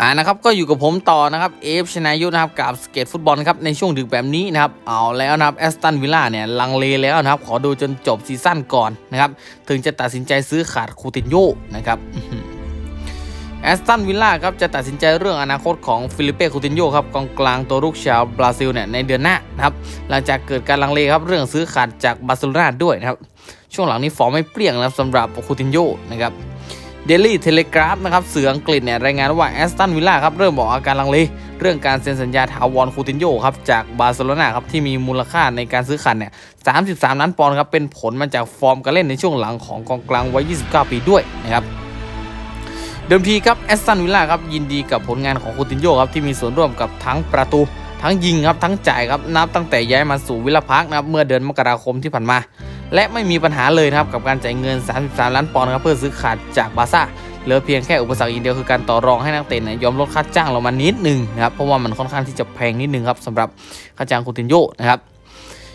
อ่านะครับก็อยู่กับผมต่อนะครับเอฟชนายุทธนะครับกับสเก็ตฟุตบอลครับในช่วงดึกแบบนี้นะครับเอาแล้วนะครับแอสตันวิลล่าเนี่ยลังเลแล้วนะครับขอดูจนจบซีซั่นก่อนนะครับถึงจะตัดสินใจซื้อขาดคูตินโยนะครับแอสตันวิลล่าครับจะตัดสินใจเรื่องอนาคตของฟิลิเป้คูตินโยครับกองกลางตัวลูกชาวบราซิลเนี่ยในเดือนหน้านะครับหลังจากเกิดการลังเลครับเรื่องซื้อขาดจากบาร์เซโลนาด้วยนะครับช่วงหลังนี้ฟอร์มไม่เปรี้ยงนะครับสำหรับคูตินโยนะครับ เดลี่เทเลกราฟนะครับเสืออังกฤษเนี่ยรายงานว่าแอสตันวิลล่าครับเริ่มบอกอาการลังเลเรื่องการเซ็นสัญญาถาวรคูตินโยครับจากบาร์เซโลนาครับที่มีมูลค่าในการซื้อขันเนี่ย33 ล้านปอนด์ครับเป็นผลมาจากฟอร์มการเล่นในช่วงหลังของกองกลางวัย 29 ปีด้วยนะครับเดิมทีครับแอสตันวิลล่าครับยินดีกับผลงานของคูตินโยครับที่มีส่วนร่วมกับทั้งประตู ทั้งยิงครับทั้งจ่ายครับนับตั้งแต่ย้ายมาสู่วิลล่าพาร์คนะครับเมื่อเดือนมกราคมที่ผ่านมา และไม่มีปัญหาเลยนะครับกับการจ่ายเงิน 33 ล้านปอนด์ครับเพื่อซื้อขาดจากบาร์ซ่าเหลือเพียงแค่อุปสรรคอย่างเดียวคือการต่อรองให้นักเตะเนี่ยยอมลดค่าจ้างลงมานิดหนึ่งนะครับเพราะว่ามันค่อนข้างที่จะแพงนิดนึงครับสำหรับค่าจ้างคูตินโยนะครับ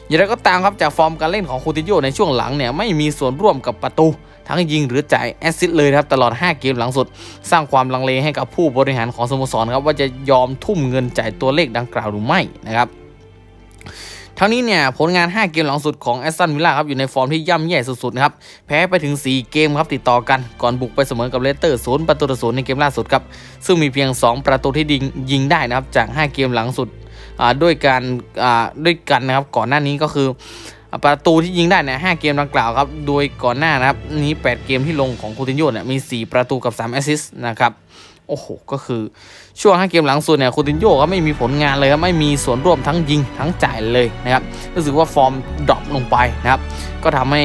อย่างไรก็ตามครับจากฟอร์มการเล่นของคูตินโยในช่วงหลังเนี่ยไม่มีส่วนร่วมกับประตูทั้งยิงหรือจ่ายแอสซิสต์เลยครับตลอด 5 เกมหลังสุด สร้างความลังเลให้กับผู้บริหารของสโมสรครับว่าจะยอมทุ่มเงินจ่ายตัวเลขดังกล่าวหรือไม่นะครับ ทั้งนี้เนี่ยผลงาน 5 เกมหลังสุดของแอสตันวิลล่าครับอยู่ในฟอร์มที่ย่ำแย่สุดๆนะครับแพ้ไปถึง 4 เกมครับติดต่อกันก่อนบุกไปเสมอกับเลสเตอร์ศูนย์ประตูต่อศูนย์ในเกมล่าสุดครับซึ่งมีเพียง 2 ประตูที่ยิงยิงได้นะครับจาก 5 เกมหลังสุดอ่าด้วยการอ่าด้วยกันนะครับก่อนหน้านี้ก็คือประตูที่ยิงได้เนี่ย5เกมดังกล่าวครับ โดยก่อนหน้านะครับนี้ 8 เกมที่ลงของคูตินโยเนี่ยมี 4 ประตูกับ 3 แอสซิสต์นะครับ โอ้โห ก็คือช่วงห้าเกมหลังสุดเนี่ยคูตินโยก็ไม่มีผลงานเลยครับ ไม่มีส่วนร่วมทั้งยิงทั้งจ่ายเลยนะครับ รู้สึกว่าฟอร์มดรอปลงไปนะครับ ก็ทำให้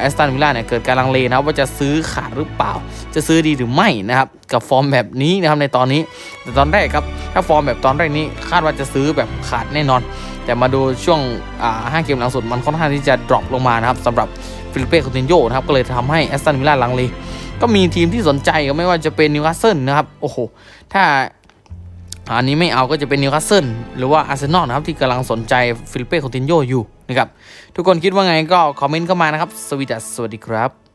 แอสตันวิลล่าเนี่ยเกิดการลังเลนะครับว่าจะซื้อขาดหรือเปล่า จะซื้อดีหรือไม่นะครับ กับฟอร์มแบบนี้นะครับในตอนนี้ แต่ตอนแรกครับถ้าฟอร์มแบบตอนแรกนี้คาดว่าจะซื้อแบบขาดแน่นอน แต่มาดูช่วงห้าเกมหลังสุดมันค่อนข้างที่จะดรอปลงมานะครับสำหรับฟิลิปเป้คูตินโยนะครับก็เลยทำให้แอสตันวิลล่าลังเลก็มีทีมที่สนใจก็ไม่ว่าจะเป็นนิวคาสเซิลนะครับโอ้โหถ้าอันนี้ไม่เอาก็จะเป็นนิวคาสเซิลหรือว่าอาร์เซนอลนะครับที่กำลังสนใจฟิลิปเป้โคตินโยอยู่นะครับทุกคนคิดว่าไงก็คอมเมนต์เข้ามานะครับสวีดัสสวัสดีครับ